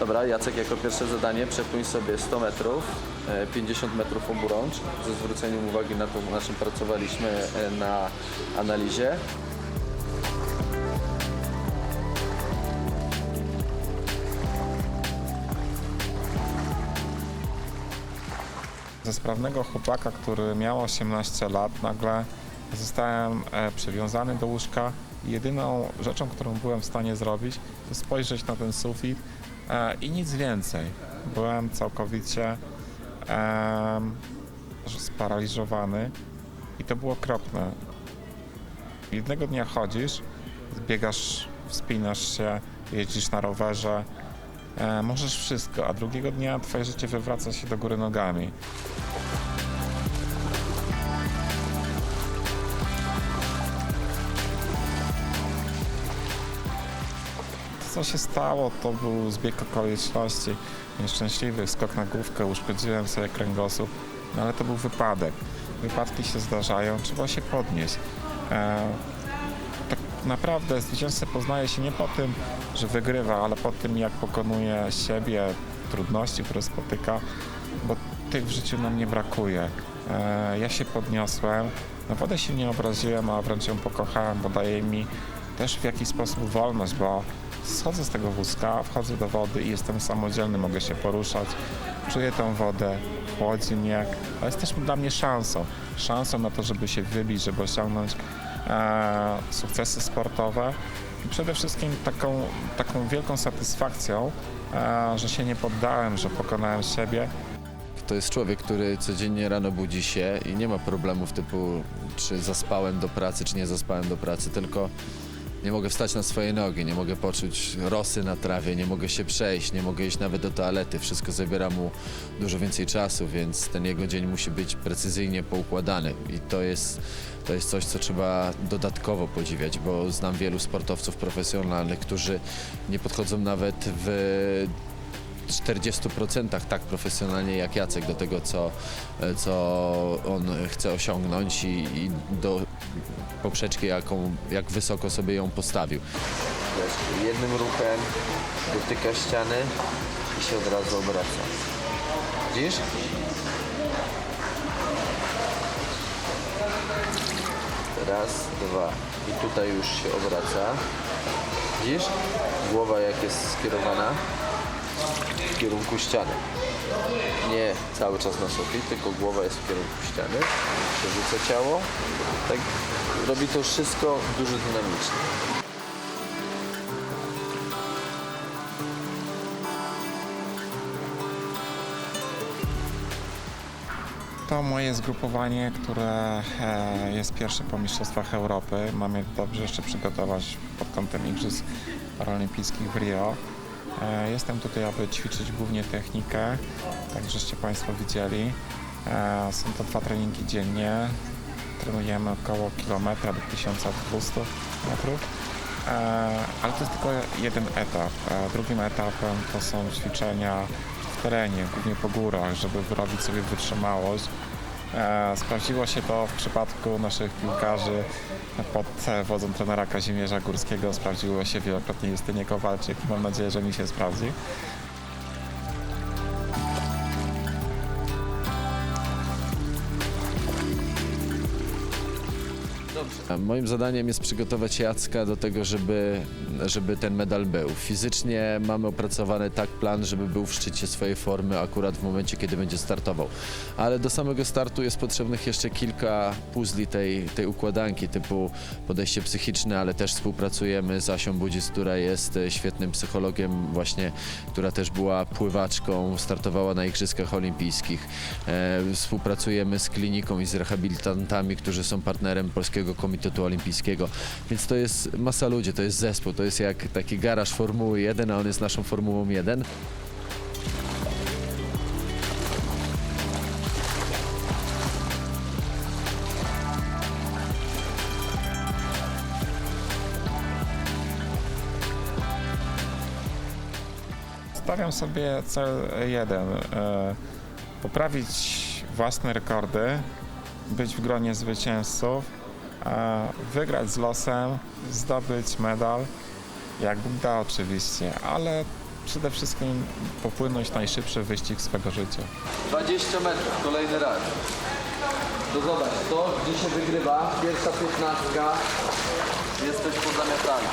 Dobra, Jacek jako pierwsze zadanie przepłyń sobie 100 metrów, e, 50 metrów oburącz, ze zwróceniem uwagi na to, na czym pracowaliśmy e, na analizie. Ze sprawnego chłopaka, który miał 18 lat, nagle zostałem e, przywiązany do łóżka jedyną rzeczą, którą byłem w stanie zrobić, to spojrzeć na ten sufit e, i nic więcej. Byłem całkowicie sparaliżowany i to było okropne. Jednego dnia chodzisz, biegasz, wspinasz się, jeździsz na rowerze, e, możesz wszystko, a drugiego dnia twoje życie wywraca się do góry nogami. Co się stało, to był zbieg okoliczności nieszczęśliwy, skok na główkę, uszkodziłem sobie kręgosłup, no ale to był wypadek. Wypadki się zdarzają, trzeba się podnieść. E, tak naprawdę zwycięzcę poznaje się nie po tym, że wygrywa, ale po tym, jak pokonuje siebie, trudności, które spotyka, bo tych w życiu nam nie brakuje. E, ja się podniosłem, naprawdę się nie obraziłem, a wręcz ją pokochałem, bo daje mi też w jakiś sposób wolność, bo schodzę z tego wózka, wchodzę do wody i jestem samodzielny, mogę się poruszać, czuję tą wodę, chłodzi mnie, ale jest też dla mnie szansą, szansą na to, żeby się wybić, żeby osiągnąć e, sukcesy sportowe. I przede wszystkim taką, taką wielką satysfakcją, e, że się nie poddałem, że pokonałem siebie, To jest człowiek, który codziennie rano budzi się i nie ma problemów typu czy zaspałem do pracy, czy nie zaspałem do pracy, tylko nie mogę wstać na swoje nogi, nie mogę poczuć rosy na trawie, nie mogę się przejść, nie mogę iść nawet do toalety. Wszystko zabiera mu dużo więcej czasu, więc ten jego dzień musi być precyzyjnie poukładany i to jest, to jest coś, co trzeba dodatkowo podziwiać, bo znam wielu sportowców profesjonalnych, którzy nie podchodzą nawet w 40% tak profesjonalnie jak Jacek do tego, co, co on chce osiągnąć i, i do poprzeczki, jaką, jak wysoko sobie ją postawił. Jednym ruchem dotyka ściany i się od razu obraca. Widzisz? Raz, dwa. I tutaj już się obraca. Widzisz? Głowa jak jest skierowana w kierunku ściany. Nie cały czas na tylko głowa jest w kierunku ściany. Przerzuca ciało. Tak robi to wszystko dużo dynamicznie. To moje zgrupowanie, które e, jest pierwsze po Mistrzostwach Europy. Mamy dobrze jeszcze przygotować pod kątem Igrzysk Paralimpijskich w Rio. E, Jestem tutaj, aby ćwiczyć głównie technikę, tak żeście Państwo widzieli. E, Są to dwa treningi dziennie. Trenujemy około kilometra do 1200 metrów. E, Ale to jest tylko jeden etap. Drugim etapem to są ćwiczenia w terenie, głównie po górach, żeby wyrobić sobie wytrzymałość. E, Sprawdziło się to w przypadku naszych piłkarzy pod wodzą trenera Kazimierza Górskiego. Sprawdziło się wielokrotnie Justynie Kowalczyk i mam nadzieję, że mi się sprawdzi. Moim zadaniem jest przygotować Jacka do tego, żeby, żeby ten medal był. Fizycznie mamy opracowany tak plan, żeby był w szczycie swojej formy akurat w momencie, kiedy będzie startował. Ale do samego startu jest potrzebnych jeszcze kilka puzli tej, tej układanki, typu podejście psychiczne, ale też współpracujemy z Asią Budzic, która jest e, świetnym psychologiem właśnie, która też była pływaczką, startowała na Igrzyskach Olimpijskich. E, współpracujemy z kliniką i z rehabilitantami, którzy są partnerem Polskiego Komitetu Olimpijskiego. Więc to jest masa ludzi, to jest zespół, to jest jak taki garaż Formuły 1, a on jest naszą Formułą 1. Stawiam sobie cel jeden. e, Poprawić własne rekordy, być w gronie zwycięzców, wygrać z losem, zdobyć medal, jak Bóg da oczywiście, ale przede wszystkim popłynąć najszybszy wyścig swego życia. 20 metrów, kolejny raz. To zobacz, to gdzie się wygrywa, pierwsza piętnastka, jesteś pozamiatany.